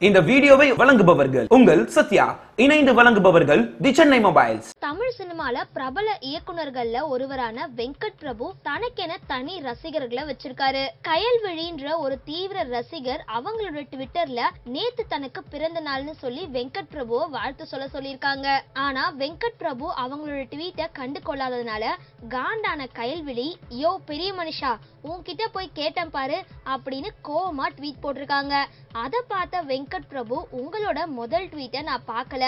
இந்த வீடியோவை வழங்குபவர்கள் உங்கள் சத்யா இணைந்து வழங்குபவர்கள் தி சென்னை மொபைல்ஸ். தமிழ் சினிமால பிரபல இயக்குனர்கள்ல ஒருவரான வெங்கட் பிரபு தனக்கென தனி ரசிகர்களை வச்சிருக்காரு. கயல்விழின்ற ஒரு தீவிர ரசிகர் அவங்களோட ட்விட்டர்ல நேத்து தனக்கு பிறந்த நாள்னு சொல்லி வெங்கட் பிரபுவை வாழ்த்து சொல்ல சொல்லியிருக்காங்க. ஆனா வெங்கட் பிரபு அவங்களோட ட்வீட்டை கண்டு கொள்ளாததுனால காண்டான கயல்விழி யோ பெரிய மனுஷா உன்கிட்ட போய் கேட்டேன் பாரு அப்படின்னு கோவமா ட்வீட் போட்டிருக்காங்க. அதை பார்த்த வெங்கட் பிரபு உங்களோட முதல் ட்வீட்டை நான் பார்க்கல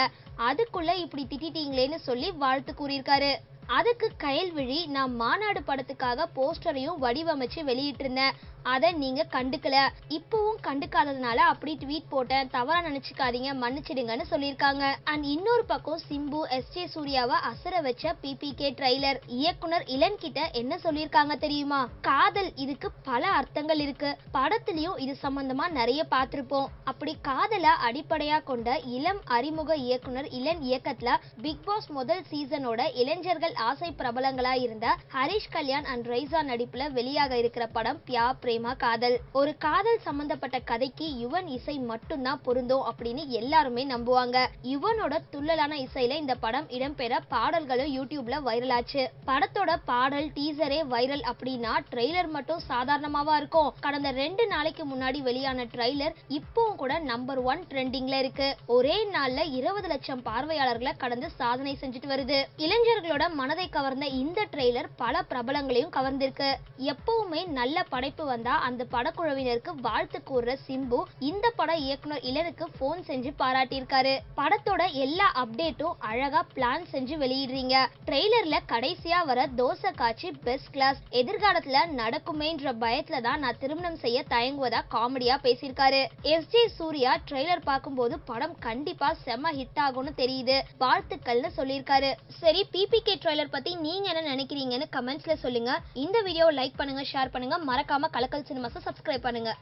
அதுக்குள்ள இப்படி திட்டிட்டீங்களேன்னு சொல்லி வாழ்த்து கூறியிருக்காரு. அதுக்கு கயல்விழி நான் மாநாடு படத்துக்காக போஸ்டரையும் வடிவமைச்சு வெளியிட்டிருந்தேன் அதை நீங்க கண்டுக்கல. இப்பவும் கண்டுக்காததுனால அப்படி ட்வீட் போட்டேன். தவறா நினைச்சுக்காதீங்க மன்னிச்சிடுங்கன்னு சொல்லியிருக்காங்க. அண்ட் இன்னொரு பக்கம் சிம்பு எஸ் ஜே சூர்யாவை அசர வச்ச பிபிகே ட்ரைலர் இயக்குனர் இளன் கிட்ட என்ன சொல்லியிருக்காங்க தெரியுமா? காதல் இதுக்கு பல அர்த்தங்கள் இருக்கு. படத்துலயும் இது சம்பந்தமா நிறைய பார்த்திருப்போம். அப்படி காதலை அடிப்படையா கொண்ட இளம் அறிமுக இயக்குனர் இளன் இயக்கத்துல பிக் பாஸ் முதல் சீசனோட இளைஞர்கள் ஆசை பிரபலங்களா இருந்த ஹரிஷ் கல்யாண் அண்ட் ரைசா நடிப்புல வெளியாக இருக்கிற படம் பியா பிரேமா காதல். ஒரு காதல் சம்பந்தப்பட்ட கதைக்கு யுவன் இசை மட்டும்தான் பொருந்தும் அப்படின்னு எல்லாருமே நம்புவாங்க. யுவனோட துள்ளலான இசையில இந்த படம் இடம்பெற பாடல்களும் யூடியூப்ல வைரல் ஆச்சு படத்தோட பாடல் டீசரே வைரல் அப்படின்னா ட்ரெய்லர் மட்டும் சாதாரணமாவா இருக்கும். கடந்த ரெண்டு நாளைக்கு முன்னாடி வெளியான ட்ரெய்லர் இப்பவும் கூட நம்பர் ஒன் ட்ரெண்டிங்ல இருக்கு. ஒரே நாள்ல இருபது லட்சம் பார்வையாளர்களை கடந்து சாதனை செஞ்சுட்டு வருது. இளைஞர்களோட மனதை கவர்ந்த இந்த ட்ரெய்லர் பல பிரபலங்களையும் கவர்ந்திருக்கு. எப்பவுமே நல்ல படைப்பு வந்தா அந்த படக்குழுவினருக்கு வாழ்த்து கூறுற சிம்பு இந்த பட இயக்குனர் இளனுக்கு போன் செஞ்சு பாராட்டியிருக்காரு. படத்தோட எல்லா அப்டேட்டும் அழகா பிளான் செஞ்சு வெளியிடுறீங்க. ட்ரெய்லர்ல கடைசியா வர தோசை காட்சி பெஸ்ட் கிளாஸ் எதிர்காலத்துல நடக்குமேன்ற பயத்துல தான் நான் திருமணம் செய்ய தயங்குவதா காமெடியா பேசியிருக்காரு. எஸ். ஜே. சூர்யா ட்ரெய்லர் பார்க்கும்போது படம் கண்டிப்பா செம ஹிட் ஆகும்னு தெரியுது. வாழ்த்துக்கள்னு சொல்லியிருக்காரு. சரி பிபிகே ட்ரெய்லர் பத்தி நீங்க என்ன நினைக்கிறீங்கன்னு கமெண்ட்ஸ்ல சொல்லுங்க. இந்த வீடியோவை லைக் பண்ணுங்க ஷேர் பண்ணுங்க. மறக்காம கலக்கல் சினிமாஸை சப்ஸ்கிரைப் பண்ணுங்க.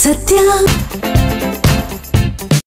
சத்யா.